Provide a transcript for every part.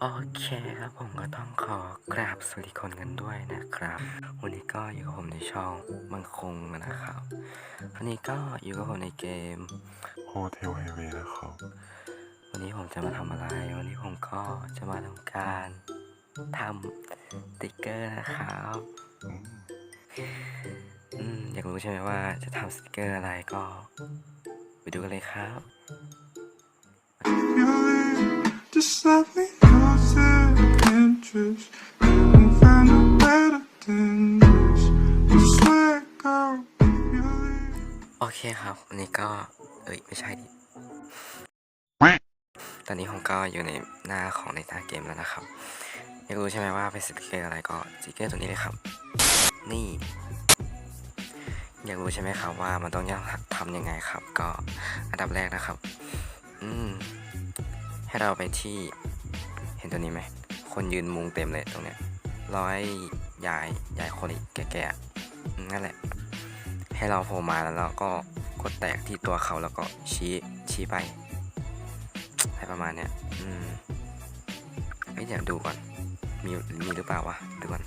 โอเคครับผมก็ต้องขอกราบสวัสดีคนกันด้วยนะครับ วันนี้ก็อยู่กับผมในช่องมังคงนะครับวันนี้ก็อยู่กับผมในเกมโฮเทลไฮเวย์นะครับ วันนี้ผมจะมาทำอะไร วันนี้ผมก็จะมาทำการทำสติกเกอร์นะครับอืมอืมอยากรู้ใช่ไหมว่าจะทำสติกเกอร์อะไรก็ ไปดูกันเลยครับ you leave, just let me lose interest. Couldn't find a better than this. You swear, girl, you leave. โอเคครับวันนี้ก็ เอ้ย ไม่ใช่ดิ ตอนนี้ผมก็อยู่ในหน้าของในตาเกมแล้วนะครับ อยากรู้ใช่ไหมว่าเป็นสติกเกอร์อะไรก็สติกเกอร์ตัวนี้เลยครับ นี่ อยากรู้ใช่ไหมครับว่ามันต้องทำยังไงครับ ก็อันดับแรกนะครับ อืม ให้เราไปที่เห็นตัวนี้ไหม คนยืนมุงเต็มเลยตรงเนี้ยร้อยยายยายคนอีกแก่ๆนั่นแหละ ให้เราโผล่มาแล้วเราก็กดแตกที่ตัวเขาแล้วก็ชี้ชี้ไปอะไรประมาณเนี้ยอืมเอ้ยเดี๋ยวดูก่อน มีมีหรือเปล่าวะดูก่อน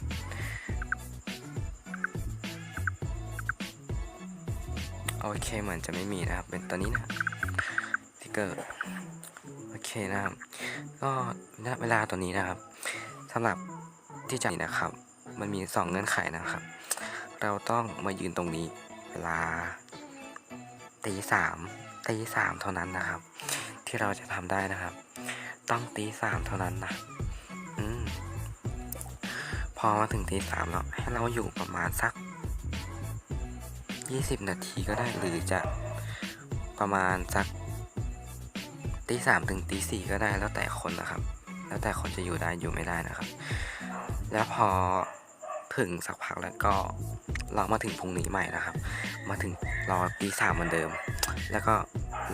โอเคเหมือนจะไม่มีนะครับ เป็นตัวนี้นะสติกเกอร์ เคนะครับ ก็ณเวลาตัวนี้นะครับสำหรับที่จะนะครับ มันมีสองเงื่อนไขนะครับ เราต้องมายืนตรงนี้เวลาตีสามตีสามเท่านั้นนะครับ ที่เราจะทำได้นะครับ ต้องตีสามเท่านั้นนะอืมพอมาถึงตีสามแล้วให้เราอยู่ประมาณสักยี่สิบนาทีก็ได้หรือจะประมาณสัก ตีสามถึงตีสี่ก็ได้แล้วแต่คนนะครับ แล้วแต่คนจะอยู่ได้อยู่ไม่ได้นะครับ แล้วพอถึงสักพักแล้วก็เรามาถึงพรุ่งนี้ใหม่นะครับ มาถึงรอตีสามเหมือนเดิม แล้วก็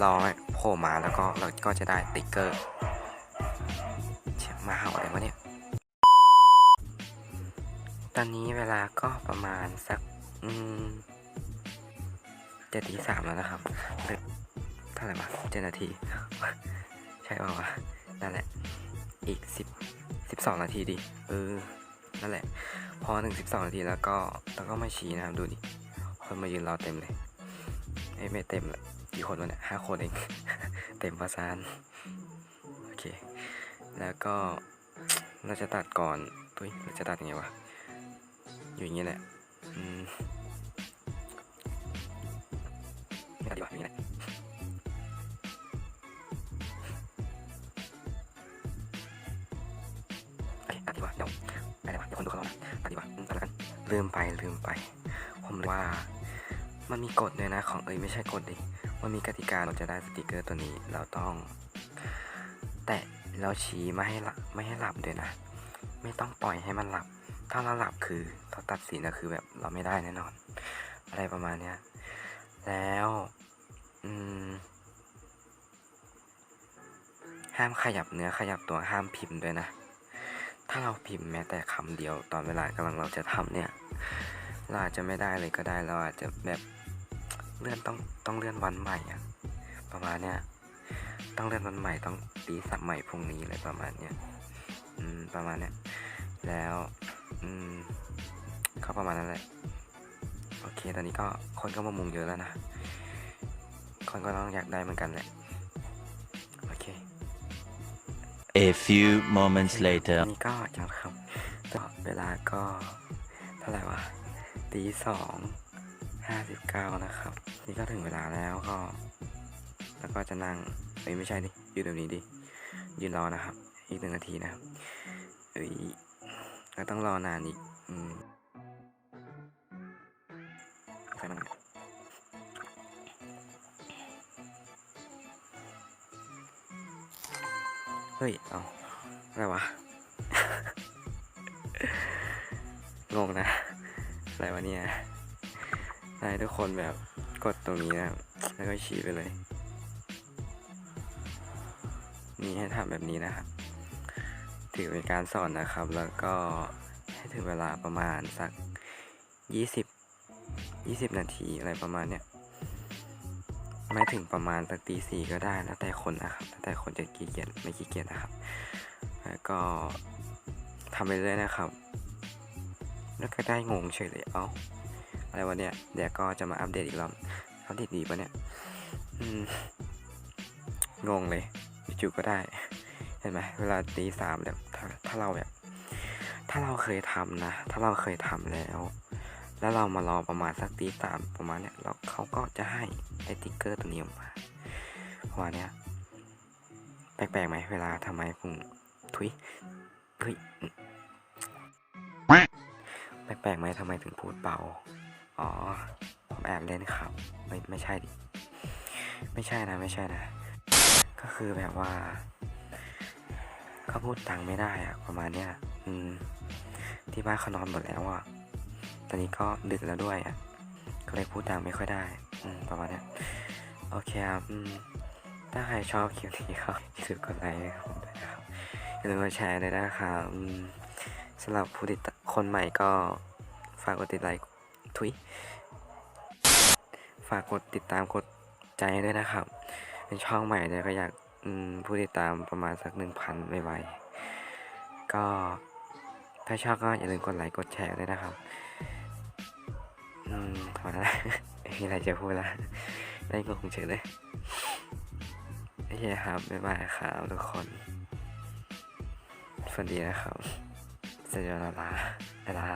รอโผล่มาแล้วก็เราก็จะได้ติ๊กเกอร์มาเห่าอะไรวะเนี่ย ตอนนี้เวลาก็ประมาณสัก อืมจะตีสามแล้วนะครับ เท่าไหร่มาเจ็ดนาที ใช่ป่าวะนั่นแหละ อีกสิบสิบสองนาทีดิ เออ นั่นแหละ พอถึงสิบสองนาทีแล้วก็แล้วก็มาชี้นะครับดูดิ คนมายืนรอเต็มเลยเอ้ยไม่เต็มละกี่คนวะเนี่ยห้าคนเอง เต็มประสาน โอเค แล้วก็เราจะตัดก่อนตุ้ยเราจะตัดยังไงวะ อยู่อย่างนี้แหละ อืม ลืมไปลืมไป ผมว่ามันมีกฎด้วยนะของเอ้ยไม่ใช่กฎดิมันมีกติกาเราจะได้สติกเกอร์ตัวนี้เราต้อง แตะเราชี้ไม่ให้หลับไม่ให้หลับด้วยนะ ไม่ต้องปล่อยให้มันหลับ ถ้าเราหลับคือเราตัดสินนะคือแบบเราไม่ได้แน่นอน อะไรประมาณเนี้ยแล้วอืมห้ามขยับเนื้อขยับตัวห้ามพิมพ์ด้วยนะ ถ้าเราพิมพ์แม้แต่คำเดียวตอนเวลากำลังเราจะทำเนี่ยเราอาจจะไม่ได้เลยก็ได้เราอาจจะแบบเลื่อนต้องต้องเลื่อนวันใหม่อะประมาณเนี้ยต้องเลื่อนวันใหม่ต้องตีสับใหม่พรุ่งนี้อะไรประมาณเนี้ยอืมประมาณเนี้ยแล้วอืมก็ประมาณนั้นแหละโอเคตอนนี้ก็คนก็มามุงเยอะแล้วนะคนก็ต้องอยากได้เหมือนกันแหละ A few moments later. นี่ก็ยังครับก็เวลาก็เท่าไหร่วะตีสองห้าสิบเก้านะครับ นี่ก็ถึงเวลาแล้วก็ แล้วก็จะนั่งเอ้ยไม่ใช่ดิยืนแบบนี้ดิยืนรอนะครับ อีกหนึ่งนาทีนะครับเอ้ยก็ต้องรอนานอีก อืม ฮ้ย เอาอะไรวะ งงนะ อะไรวะเนี่ยให้ทุกคนแบบกดตรงนี้นะ แล้วก็ชี้ไปเลย นี่ให้ทำแบบนี้นะครับ ถือเป็นการสอนนะครับ แล้วก็ให้ถึงเวลาประมาณสักยี่สิบยี่สิบนาทีอะไรประมาณเนี้ย ไม่ถึงประมาณสักตีสี่ก็ได้แล้วแต่คนนะครับแล้วแต่คนจะขี้เกียจไม่ขี้เกียจนะครับ แล้วก็ทำไปเรื่อยนะครับ แล้วก็ได้งงเฉยเลยเอ้าอะไรวะเนี่ยเดี๋ยวก็จะมาอัปเดตอีกรอบอัปเดตดีปะเนี่ยงงเลยจู่ก็ได้ เห็นไหมเวลาตีสามแบบถ้าถ้าเราแบบ ถ้าเราเคยทำนะ ถ้าเราเคยทำแล้ว แล้วเรามารอประมาณสักตีสามประมาณเนี้ยเราเขาก็จะให้ไอติ๊กเกอร์ตัวนี้ออกมาเพราะว่าเนี้ยแปลกๆไหมเวลาทำไมผมทุยเฮ้ยแปลกๆไหมทำไมถึงพูดเบาอ๋อผมแอบเล่นครับ ไม่ไม่ใช่ดิไม่ใช่นะไม่ใช่นะ ก็คือแบบว่าเขาพูดตังค์ไม่ได้อะประมาณเนี้ยอืมที่บ้านเขานอนหมดแล้วอะ ตอนนี้ก็ดึกแล้วด้วยอะก็เลยพูดดังไม่ค่อยได้ประมาณนี้โอเคครับถ้าใครชอบคลิปนี้ก็อย่าลืมกดไลค์ให้ผมด้วยนะครับอย่าลืมกดแชร์ด้วยนะครับสำหรับผู้ติดคนใหม่ก็ฝากกดติดไลค์ทุยฝากกดติดตามกดใจด้วยนะครับ เป็นช่องใหม่เลยก็อยากผู้ติดตามประมาณสักหนึ่งพันไวๆก็ถ้าชอบก็อย่าลืมกดไลค์กดแชร์ด้วยนะครับ อืมพอแล้วไม่มีอะไรจะพูดแล้วได้งงเฉยเลยโอเคครับบ๊ายบายครับทุกคนสวัสดีนะครับเสร็จแล้วลาลาลา